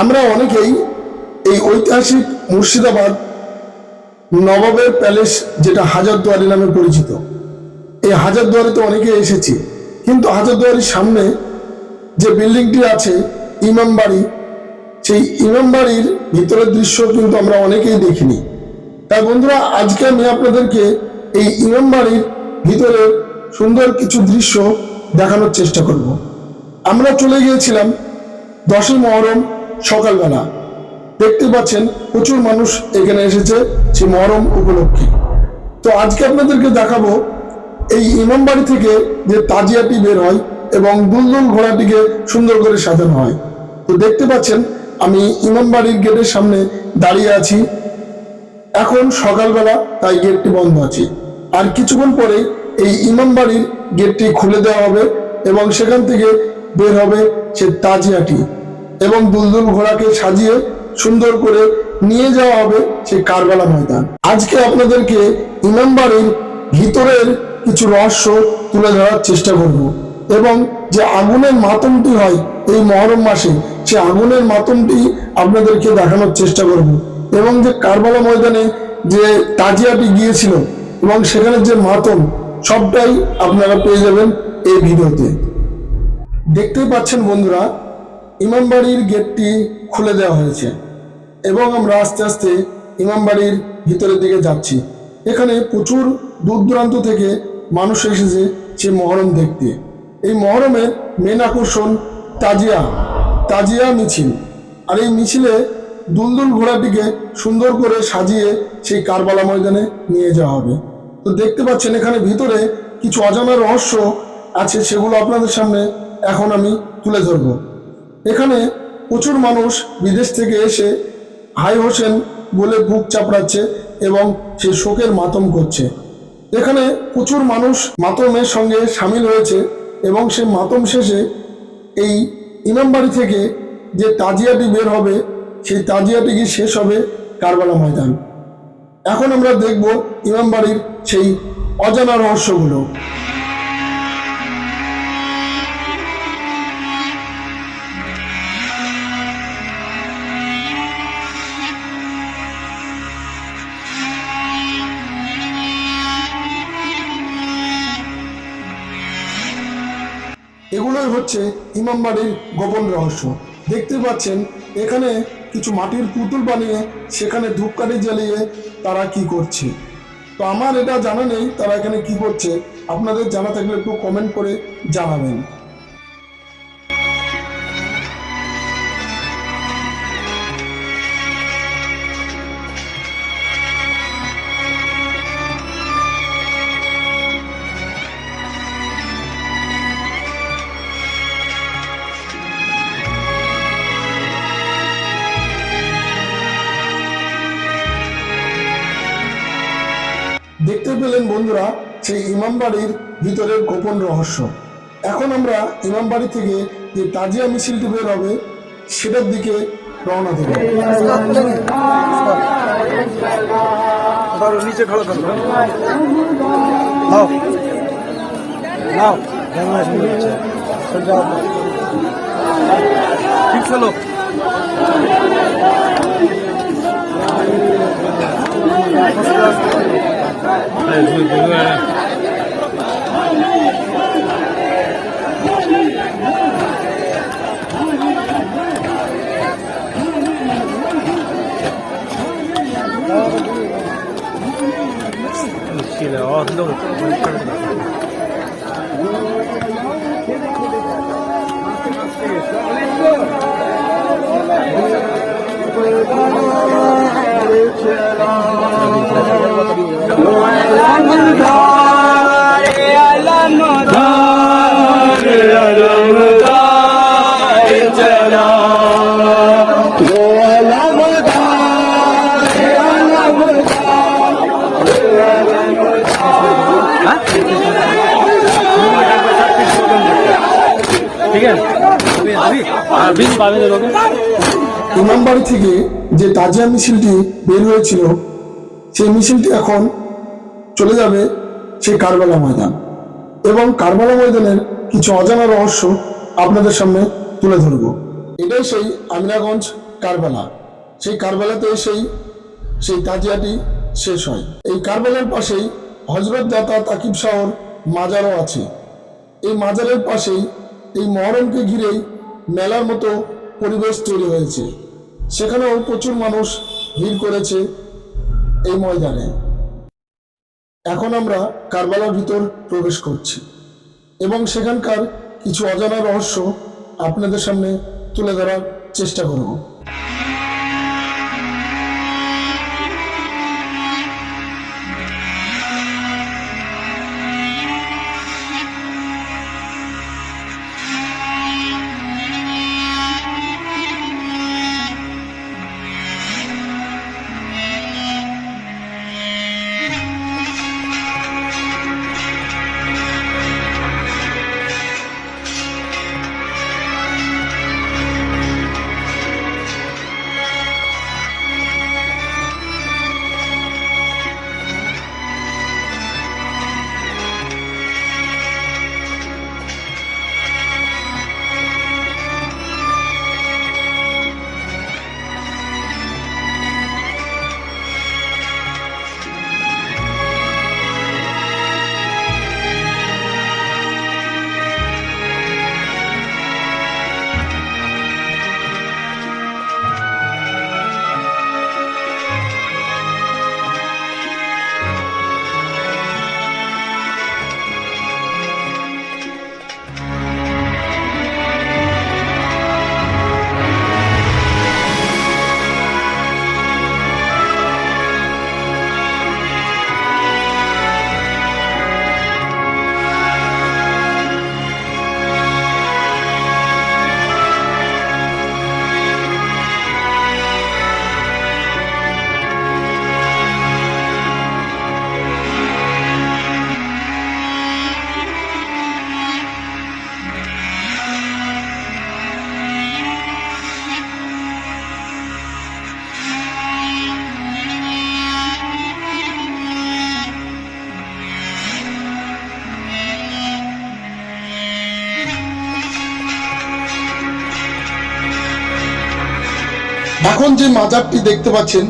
আমরা অনেকেই এই ঐতিহাসিক মুর্শিদাবাদ নবাবের প্যালেস যেটা হাজারদুয়ারি নামে পরিচিত। এই হাজারদুয়ারিতে অনেকে এসেছি। কিন্তু হাজারদুয়ারির সামনে যে বিল্ডিংটি আছে, ইমাম বাড়ি, সেই ইমাম বাড়ির ভিতরের দৃশ্য কিন্তু আমরা অনেকেই দেখিনি। তাই বন্ধুরা, আজকে আমি আপনাদেরকে এই ইমাম বাড়ির ভিতরের সুন্দর কিছু দৃশ্য দেখানোর চেষ্টা করব। আমরা চলে গিয়েছিলাম দশই মহরম সকালবেলা। দেখতে পাচ্ছেন, প্রচুর মানুষ এখানে এসেছে সে মহরম উপলক্ষে। তো আজকে আপনাদেরকে দেখাবো, এই ইমাম বাড়ি থেকে যে তাজিয়াটি বের হয় এবং দুলদুল ঘোড়াটিকে সুন্দর করে সাজানো হয়। তো দেখতে পাচ্ছেন, আমি ইমাম বাড়ির গেটের সামনে দাঁড়িয়ে আছি। এখন সকালবেলা তাই গেটটি বন্ধ আছে। আর কিছুক্ষণ পরে এই ইমাম বাড়ির গেটটি খুলে দেওয়া হবে এবং সেখান থেকে বের হবে সে তাজিয়াটি। এবং দুলদুল ঘোড়াকে সাজিয়ে সুন্দর করে নিয়ে যাওয়া হবে সে কারবালা ময়দান। আজকে আপনাদেরকে ইমাম বাড়ির ভিতরের কিছু রহস্য তুলে ধরার চেষ্টা করব এবং যে আগুনের মাতমটি হয় এই মহরম মাসে, সে আগুনের মাতমটি আপনাদেরকে দেখানোর চেষ্টা করব এবং যে কারবালা ময়দানে যে তাজিয়াটি গিয়েছিল এবং সেখানে যে মাতম, সবটাই আপনারা পেয়ে যাবেন এই ভিডিওতে। দেখতেই পাচ্ছেন বন্ধুরা ইমামবাড়ির গেটটি খুলে দেওয়া হয়েছে এবং আমরা আস্তে আস্তে ইমামবাড়ির ভিতরের দিকে যাচ্ছি। এখানে প্রচুর দূর দূরান্ত থেকে মানুষ এসেছে সে মহরম দেখতে। এই মহরমের মেন আকর্ষণ তাজিয়া তাজিয়া মিছিল। আর এই মিছিলে দুলদুল ঘোড়াটিকে সুন্দর করে সাজিয়ে সেই কারবালা ময়দানে নিয়ে যাওয়া হবে। তো দেখতে পাচ্ছেন এখানে ভিতরে কিছু অজানা রহস্য আছে, সেগুলো আপনাদের সামনে এখন আমি তুলে ধরবো। এখানে প্রচুর মানুষ বিদেশ থেকে এসে হাই হোসেন বলে বুক চাপড়াচ্ছে এবং সে শোকের মাতম করছে। এখানে প্রচুর মানুষ মাতমের সঙ্গে সামিল হয়েছে এবং সে মাতম শেষে এই ইমামবাড়ি থেকে যে তাজিয়াটি বের হবে, সেই তাজিয়াটি কি শেষ হবে? কারবালা ময়দান। এখন আমরা দেখব ইমামবাড়ির সেই অজানা রহস্যগুলো। এগুলোই হচ্ছে ইমামবাড়ির গোপন রহস্য। দেখতে পাচ্ছেন, এখানে কিছু মাটির পুতুল বানিয়ে সেখানে ধূপকাঠি জ্বালিয়ে তারা কি করছে। তো আমার এটা জানা নেই, তারা এখানে কি করছে। আপনাদের জানা থাকলে একটু কমেন্ট করে জানাবেন। সেই ইমামবাড়ির ভিতরের গোপন রহস্য। এখন আমরা ইমামবাড়ি থেকে যে তাজিয়া মিছিলটি বের হবে, সেটার দিকে রওনা দেব। নিচে নাও নাও ক্যামেরা শুরু হচ্ছে ঠিক চলো ঠিক আছে আর বিল পাবে তো লোকে ইমামবাড়ি থেকে যে তাজিয়া মিছিলটি বের হয়েছিল সেই মিছিলটি এখন চলে যাবে সেই কারবালা ময়দান। এবং কারবালা ময়দানের কিছু অজানা রহস্য আপনাদের সামনে তুলে ধরব। এটাই সেই আমিরাগঞ্জ কারবালা। সেই কারবালাতে সেই সেই তাজিয়াটি শেষ হয়। এই কারবালার পাশেই হজরত দাতা তাকিব শাহর মাজারও আছে। এই মাজারের পাশেই এই মহরমকে ঘিরেই মেলার মতো পরিবেশ তৈরি হয়েছে। সেখানেও প্রচুর মানুষ ভিড় করেছে এই ময়দানে। এখন আমরা কারবালার ভিতর প্রবেশ করছি এবং সেখানকার কিছু অজানা রহস্য আপনাদের সামনে তুলে ধরার চেষ্টা করব। এখন যে মাজারটি দেখতে পাচ্ছেন,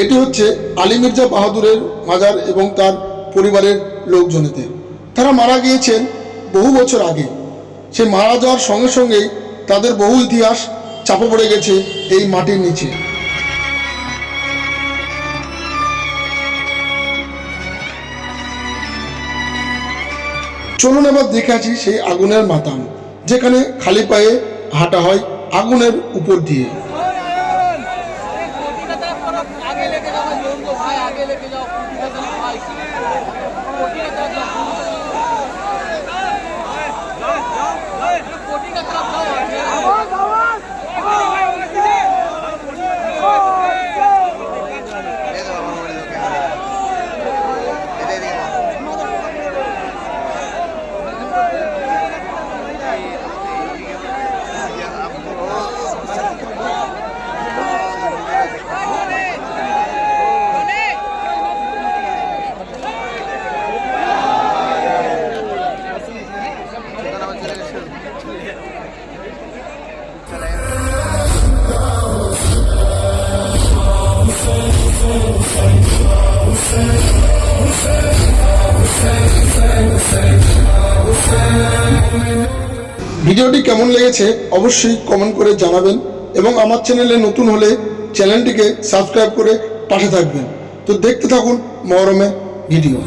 এটি হচ্ছে আলী মির্জা বাহাদুরের মাজার এবং তার পরিবারের লোকজনেদের তারা মারা গিয়েছেন বহু বছর আগে। সে মারা যাওয়ার সঙ্গে সঙ্গেই তাদের বহু ইতিহাস চাপা পড়ে গেছে এই মাটির নিচে। চলুন এবার দেখে আছি সেই আগুনের মাতাম, যেখানে খালি পায়ে হাঁটা হয় আগুনের উপর দিয়ে। ভিডিওটি কেমন লেগেছে অবশ্যই কমেন্ট করে জানাবেন এবং আমার চ্যানেলে নতুন হলে চ্যানেলটিকে সাবস্ক্রাইব করে পাশে থাকবেন। তো দেখতে থাকুন মহরমে ভিডিও।